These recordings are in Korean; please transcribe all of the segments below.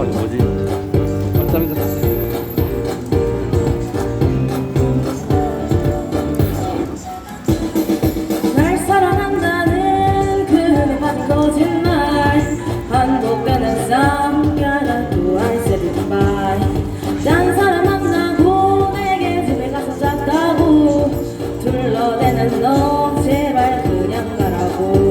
아 뭐지? 감사합니다. 날 사랑한다는 그 누구한 거짓말 반복되는 쌍가라도 I said 딴 사람 만나고 내게 집에 가서 잤다고 둘러대는 너 제발 그냥 가라고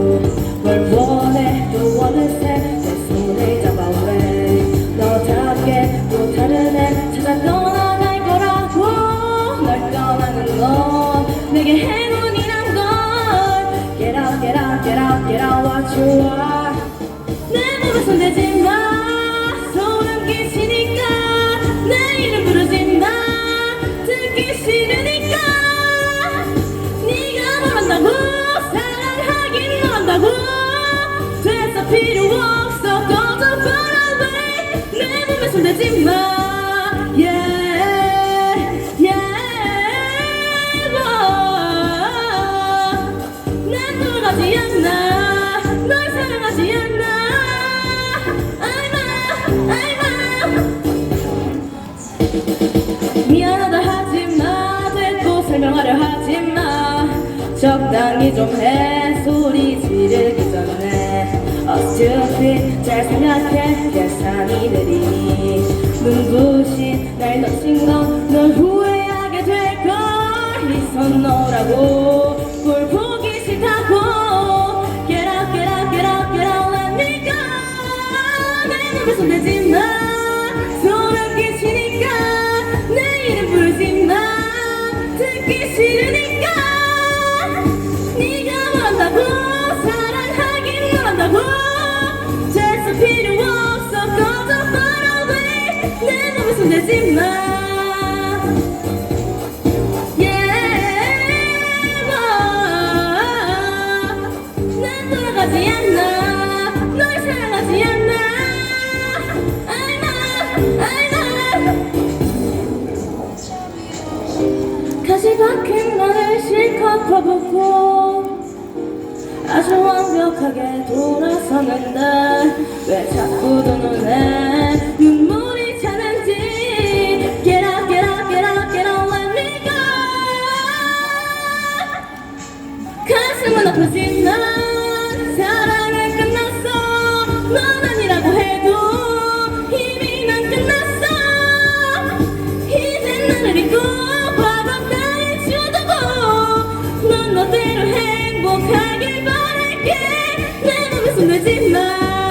내게 행운이란 걸 Get out get out get out get out what you are 내 몸에 손대지 마 소름 끼치니까 내 이름 부르지 마 듣기 싫으니까 네가 뭘 한다고 사랑하긴 뭘 한다고. 됐어 필요 없어. 꺼져 far away 내 몸에 손대지 마 yeah 난 돌아가지 않나? 널 사랑하지 않나? I'm I'm 미안하다 하지마. 됐고 설명하려 하지마. 적당히 좀 해. 소리 지르기 전에 어차피 잘 생각해. 계산이 느리니. 눈부신 날 놓친 건널 후회하게 될걸. 이선 너라고 박힌 나를 실컷 퍼붓고 아주 완벽하게 돌아서는데 왜 자꾸 두 눈을 night.